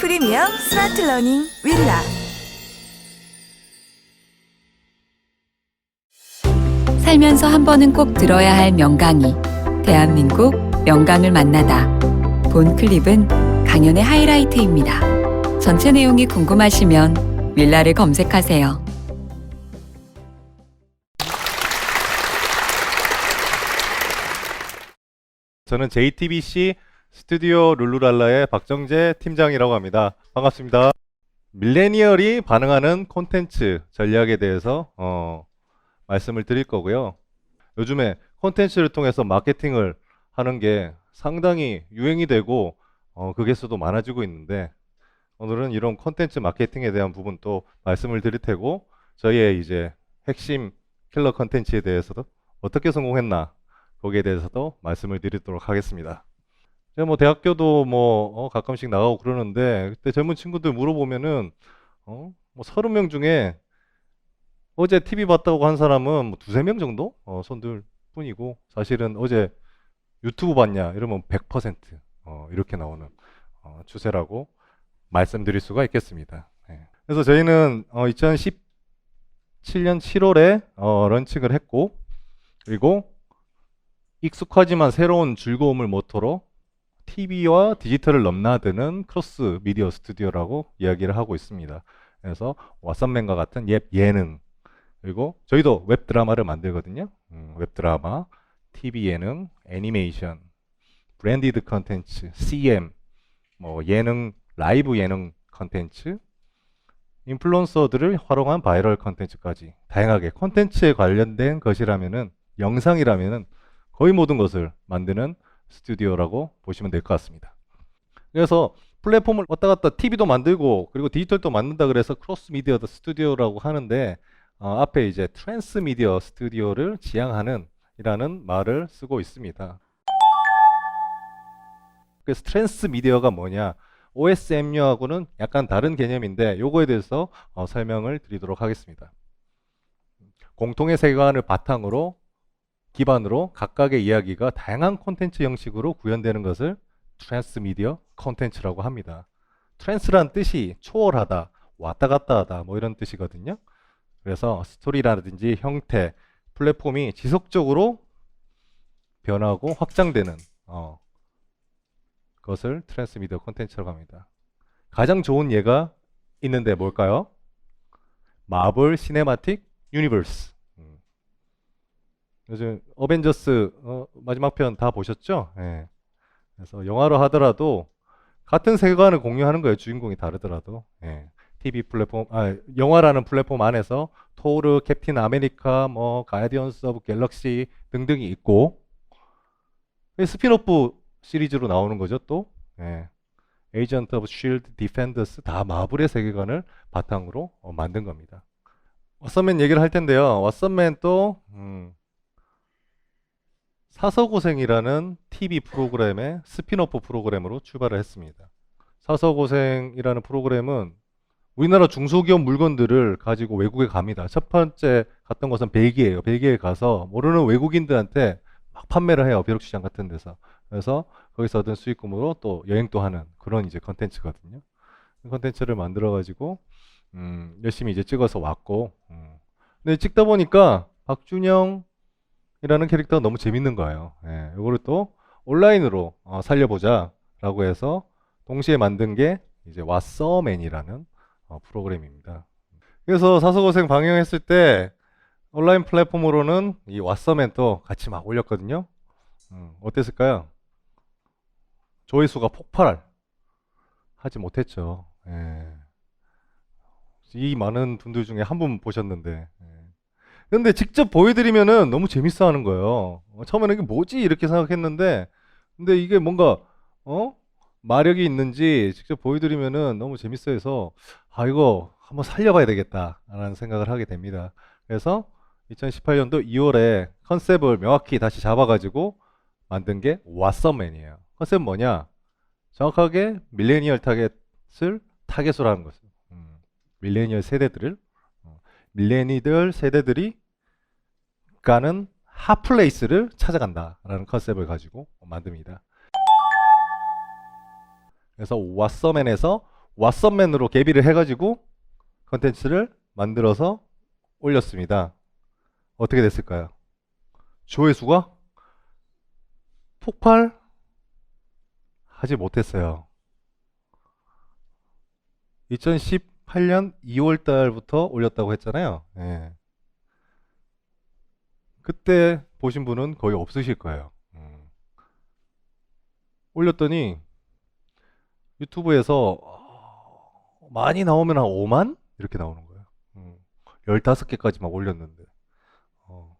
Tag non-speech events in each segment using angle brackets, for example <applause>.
프리미엄 스마트 러닝 윌라 살면서 한 번은 꼭 들어야 할 명강의. 대한민국 명강을 만나다. 본 클립은 강연의 하이라이트입니다. 전체 내용이 궁금하시면 윌라를 검색하세요. 저는 JTBC 스튜디오 룰루랄라의 박정재 팀장이라고 합니다. 반갑습니다. 밀레니얼이 반응하는 콘텐츠 전략에 대해서 어, 말씀을 드릴 거고요. 요즘에 콘텐츠를 통해서 마케팅을 하는 게 상당히 유행이 되고 어, 그게 수도 많아지고 있는데 오늘은 이런 콘텐츠 마케팅에 대한 부분 또 말씀을 드릴 테고 저희의 이제 핵심 킬러 콘텐츠에 대해서도 어떻게 성공했나 거기에 대해서도 말씀을 드리도록 하겠습니다. 제가 뭐 대학교도 뭐 어, 가끔씩 나가고 그러는데 그때 젊은 친구들 물어보면은 어? 뭐 서른 명 중에 어제 TV 봤다고 한 사람은 뭐 두세 명 정도 어, 손들 뿐이고 사실은 어제 유튜브 봤냐 이러면 100% 어, 이렇게 나오는 어, 추세라고 말씀드릴 수가 있겠습니다. 예. 그래서 저희는 어, 2017년 7월에 어, 런칭을 했고 그리고 익숙하지만 새로운 즐거움을 모토로 TV와 디지털을 넘나드는 크로스 미디어 스튜디오라고 이야기를 하고 있습니다. 그래서 왓썸맨과 같은 예, 예능 그리고 저희도 웹 드라마를 만들거든요. 음, 웹 드라마, TV 예능, 애니메이션, 브랜디드 컨텐츠, CM, 뭐 예능, 라이브 예능 컨텐츠, 인플루언서들을 활용한 바이럴 컨텐츠까지 다양하게 컨텐츠에 관련된 것이라면은 영상이라면은 거의 모든 것을 만드는 스튜디오라고 보시면 될 것 같습니다. 그래서 플랫폼을 왔다 갔다 TV도 만들고 그리고 디지털도 만든다 그래서 크로스 미디어 스튜디오라고 하는데 어, 앞에 이제 트랜스 미디어 스튜디오를 지향하는 이라는 말을 쓰고 있습니다. 그래서 트랜스 미디어가 뭐냐? OSMU하고는 약간 다른 개념인데 요거에 대해서 어, 설명을 드리도록 하겠습니다. 공통의 세계관을 바탕으로 기반으로 각각의 이야기가 다양한 콘텐츠 형식으로 구현되는 것을 트랜스미디어 콘텐츠라고 합니다. 트랜스란 뜻이 초월하다, 왔다 갔다 하다 뭐 이런 뜻이거든요. 그래서 스토리라든지 형태, 플랫폼이 지속적으로 변하고 확장되는 어, 것을 트랜스미디어 콘텐츠라고 합니다. 가장 좋은 예가 있는데 뭘까요? 마블 시네마틱 유니버스. 음. 요즘 어벤져스 어, 마지막 편 다 보셨죠? 예. 그래서 영화로 하더라도 같은 세계관을 공유하는 거예요. 주인공이 다르더라도. 예. TV 플랫폼, 아, 영화라는 플랫폼 안에서 토르, 캡틴 아메리카, 뭐 가디언스 오브 갤럭시 등등이 있고 스피노프 시리즈로 나오는 거죠, 또. 예. 에이전트 오브 쉴드, 디펜더스 다 마블의 세계관을 바탕으로 어, 만든 겁니다. 왓썸맨 얘기를 할 텐데요. 왓썸맨 또 음, 사서고생이라는 TV 프로그램의 스피노프 프로그램으로 출발을 했습니다. 사서고생이라는 프로그램은 우리나라 중소기업 물건들을 가지고 외국에 갑니다. 첫 번째 갔던 곳은 벨기에예요. 벨기에 가서 모르는 외국인들한테 막 판매를 해요. 벼룩시장 같은 데서. 그래서 거기서 얻은 수익금으로 또 여행도 하는 그런 이제 컨텐츠거든요. 컨텐츠를 만들어 가지고 음, 열심히 이제 찍어서 왔고 음. 근데 찍다 보니까 박준영 이라는 캐릭터가 너무 재밌는 거예요. 예, 이거를 또 온라인으로 어, 살려보자라고 해서 동시에 만든 게 이제 왓서맨이라는 어, 프로그램입니다. 그래서 사서고생 방영했을 때 온라인 플랫폼으로는 이 왓서맨 또 같이 막 올렸거든요. 음, 어땠을까요? 조회수가 폭발 하지 못했죠. 예. 이 많은 분들 중에 한 분 보셨는데. 예. 근데 직접 보여드리면은 너무 재밌어 하는 거예요. 어, 처음에는 이게 뭐지? 이렇게 생각했는데, 근데 이게 뭔가, 어? 마력이 있는지 직접 보여드리면은 너무 재밌어 해서, 아, 이거 한번 살려봐야 되겠다라는 생각을 하게 됩니다. 그래서 2018년도 2월에 컨셉을 명확히 다시 잡아가지고 만든 게 왓썸맨이에요. 컨셉은 뭐냐? 정확하게 밀레니얼 타겟을 타겟으로 하는 거죠. 음, 밀레니얼 세대들을 어, 밀레니들 세대들이 가는 핫플레이스를 찾아간다라는 컨셉을 가지고 만듭니다. 그래서 왓서맨에서 왓썸맨으로 개비를 해가지고 컨텐츠를 만들어서 올렸습니다. 어떻게 됐을까요? 조회수가 폭발 하지 못했어요. 2018년 2월 달부터 올렸다고 했잖아요. 예. 그때 보신 분은 거의 없으실 거예요. 음. 올렸더니 유튜브에서 어, 많이 나오면 한 5만? 이렇게 나오는 거예요. 음. 15개까지 막 올렸는데. 어.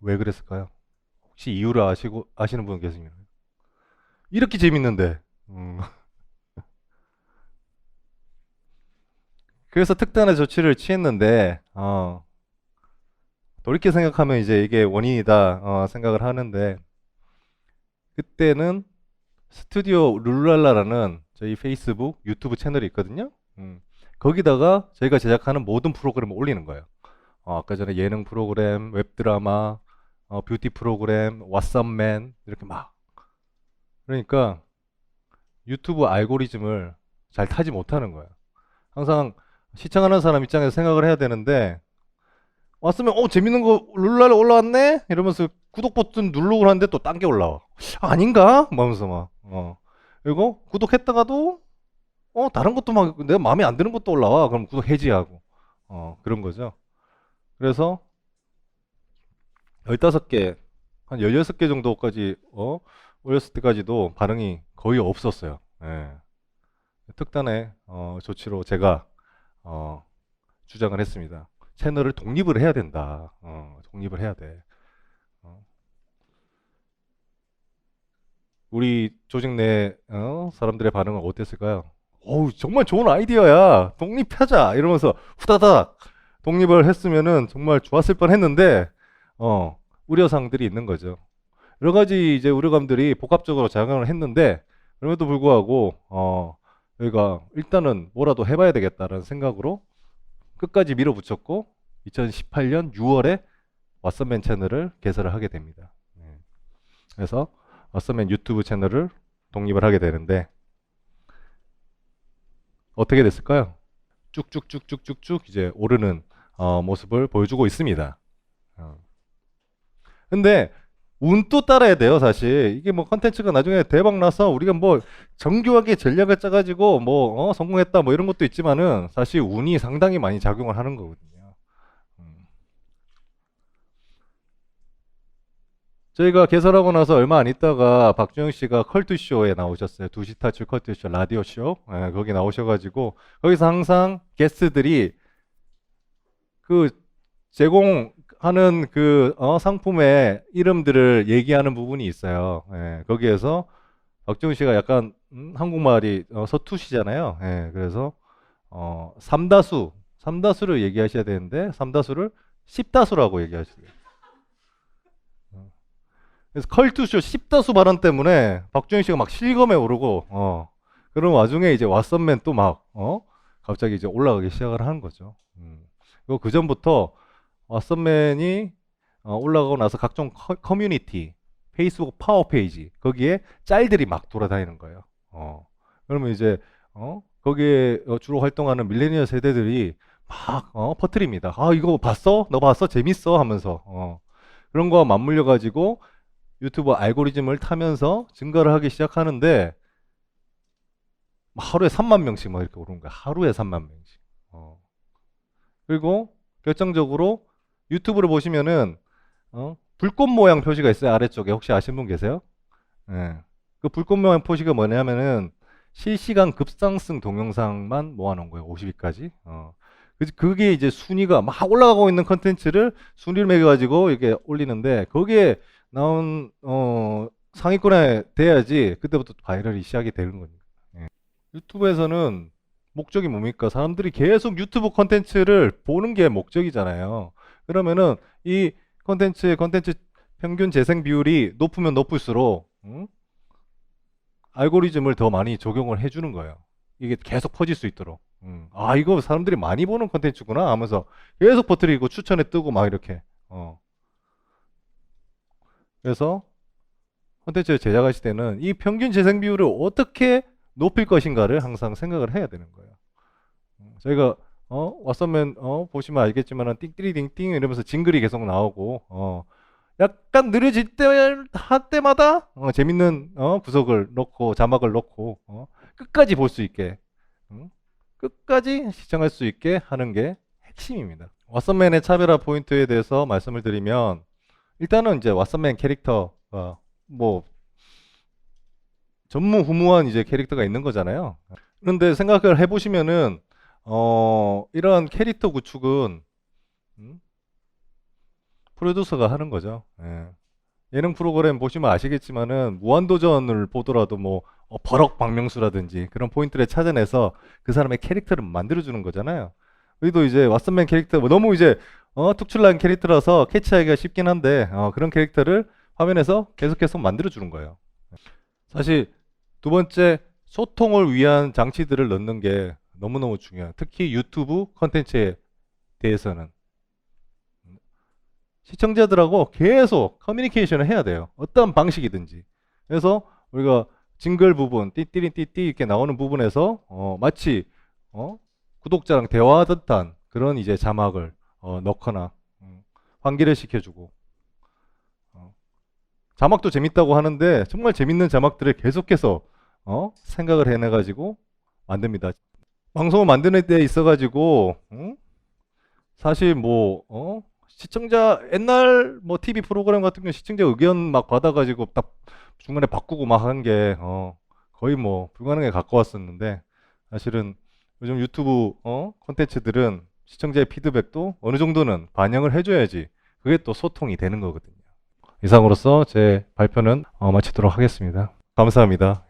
왜 그랬을까요? 혹시 이유를 아시고, 아시는 분 계시면. 이렇게 재밌는데. 음. <laughs> 그래서 특단의 조치를 취했는데, 어, 돌이켜 생각하면 이제 이게 원인이다, 어, 생각을 하는데, 그때는 스튜디오 룰랄라라는 저희 페이스북, 유튜브 채널이 있거든요. 음, 거기다가 저희가 제작하는 모든 프로그램을 올리는 거예요. 어, 아까 전에 예능 프로그램, 웹드라마, 어, 뷰티 프로그램, 왓썸맨, 이렇게 막. 그러니까 유튜브 알고리즘을 잘 타지 못하는 거예요. 항상 시청하는 사람 입장에서 생각을 해야 되는데 왔으면 어 재밌는 거 룰랄 올라왔네? 이러면서 구독 버튼 누르고 하는데 또 딴 게 올라와. 아닌가? 막 하면서 막. 어. 그리고 구독했다가도 어 다른 것도 막 내가 마음에 안 드는 것도 올라와. 그럼 구독 해지하고. 어 그런 거죠. 그래서 15개 한 16개 정도까지 어 올렸을 때까지도 반응이 거의 없었어요. 예. 특단의 어, 조치로 제가 어, 주장을 했습니다. 채널을 독립을 해야 된다. 어, 독립을 해야 돼. 어. 우리 조직 내 어, 사람들의 반응은 어땠을까요? 어우, 정말 좋은 아이디어야. 독립하자. 이러면서 후다닥 독립을 했으면은 정말 좋았을 뻔 했는데, 어, 우려사항들이 있는 거죠. 여러 가지 이제 우려감들이 복합적으로 작용을 했는데, 그럼에도 불구하고, 어, 저희가 일단은 뭐라도 해봐야 되겠다라는 생각으로 끝까지 밀어붙였고 2018년 6월에 왓썸맨 채널을 개설을 하게 됩니다. 네. 그래서 왓썸맨 유튜브 채널을 독립을 하게 되는데 어떻게 됐을까요? 쭉쭉쭉쭉쭉쭉 이제 오르는 어, 모습을 보여주고 있습니다. 어. 근데 운도 따라야 돼요, 사실. 이게 뭐 컨텐츠가 나중에 대박 나서 우리가 뭐 정교하게 전략을 짜가지고 뭐 어, 성공했다 뭐 이런 것도 있지만은 사실 운이 상당히 많이 작용을 하는 거거든요. 음. 저희가 개설하고 나서 얼마 안 있다가 박주영 씨가 컬투쇼에 나오셨어요. 두시 타출 컬투쇼 라디오쇼. 예, 거기 나오셔가지고 거기서 항상 게스트들이 그 제공 하는 그 어, 상품의 이름들을 얘기하는 부분이 있어요. 예, 거기에서 박정훈 씨가 약간 음, 한국말이 어, 서투시잖아요. 예, 그래서 어, 삼다수, 삼다수를 얘기하셔야 되는데 삼다수를 십다수라고 얘기하시대요. 어. 그래서 컬투쇼 십다수 발언 때문에 박정희 씨가 막 실검에 오르고 어, 그런 와중에 이제 왓썸맨 또 막 어, 갑자기 이제 올라가기 시작을 하는 거죠. 음. 그 전부터 왓썸맨이 어, 올라가고 나서 각종 커, 커뮤니티, 페이스북 파워 페이지 거기에 짤들이 막 돌아다니는 거예요. 어. 그러면 이제 어? 거기에 어, 주로 활동하는 밀레니얼 세대들이 막 어, 퍼뜨립니다. 아 이거 봤어? 너 봤어? 재밌어? 하면서 어. 그런 거와 맞물려 가지고 유튜브 알고리즘을 타면서 증가를 하기 시작하는데 하루에 3만 명씩 막 이렇게 오르는 거야. 하루에 3만 명씩. 어. 그리고 결정적으로 유튜브를 보시면은 어? 불꽃 모양 표시가 있어요 아래쪽에 혹시 아시는 분 계세요? 예. 그 불꽃 모양 표시가 뭐냐면은 실시간 급상승 동영상만 모아놓은 거예요 50위까지. 어. 그- 그게 이제 순위가 막 올라가고 있는 컨텐츠를 순위를 매겨가지고 이렇게 올리는데 거기에 나온 어, 상위권에 돼야지 그때부터 바이럴이 시작이 되는 겁니다. 예. 유튜브에서는 목적이 뭡니까? 사람들이 계속 유튜브 컨텐츠를 보는 게 목적이잖아요. 그러면은 이 컨텐츠의 컨텐츠 평균 재생 비율이 높으면 높을수록 음? 알고리즘을 더 많이 적용을 해주는 거예요. 이게 계속 퍼질 수 있도록. 음. 아 이거 사람들이 많이 보는 컨텐츠구나 하면서 계속 퍼뜨리고 추천에 뜨고 막 이렇게. 어. 그래서 컨텐츠를 제작하실 때는 이 평균 재생 비율을 어떻게 높일 것인가를 항상 생각을 해야 되는 거예요. 음, 저희가 어? 왓썸맨 어? 보시면 알겠지만은 띵띠리띵띵 이러면서 징글이 계속 나오고 어. 약간 느려질 때 할 때마다 어, 재밌는 어 구석을 넣고 자막을 넣고 어, 끝까지 볼 수 있게 음, 끝까지 시청할 수 있게 하는 게 핵심입니다. 왓썸맨의 차별화 포인트에 대해서 말씀을 드리면 일단은 이제 왓썸맨 캐릭터가 뭐 전무후무한 이제 캐릭터가 있는 거잖아요. 그런데 생각을 해보시면은 어 이러한 캐릭터 구축은 음? 프로듀서가 하는 거죠. 예. 예능 프로그램 보시면 아시겠지만은 무한도전을 보더라도 뭐 어, 버럭 박명수라든지 그런 포인트를 찾아내서 그 사람의 캐릭터를 만들어주는 거잖아요. 우리도 이제 왓슨맨 캐릭터 뭐 너무 이제 어, 특출난 캐릭터라서 캐치하기가 쉽긴 한데 어, 그런 캐릭터를 화면에서 계속 계속 만들어주는 거예요. 사실 두 번째 소통을 위한 장치들을 넣는 게 너무너무 중요해요. 특히 유튜브 컨텐츠에 대해서는 시청자들하고 계속 커뮤니케이션을 해야 돼요. 어떤 방식이든지. 그래서 우리가 징글 부분, 띠띠리띠띠 이렇게 나오는 부분에서 어, 마치 어, 구독자랑 대화하듯 한 그런 이제 자막을 어, 넣거나 음, 환기를 시켜주고 어, 자막도 재밌다고 하는데 정말 재밌는 자막들을 계속해서 어, 생각을 해내가지고 만듭니다. 방송을 만드는 데 있어가지고 응? 사실 뭐 어? 시청자 옛날 뭐 TV 프로그램 같은 경우 시청자 의견 막 받아가지고 딱 중간에 바꾸고 막 한 게 어, 거의 뭐 불가능에 가까웠었는데 사실은 요즘 유튜브 어? 콘텐츠들은 시청자의 피드백도 어느 정도는 반영을 해줘야지 그게 또 소통이 되는 거거든요. 이상으로서 제 발표는 어, 마치도록 하겠습니다. 감사합니다.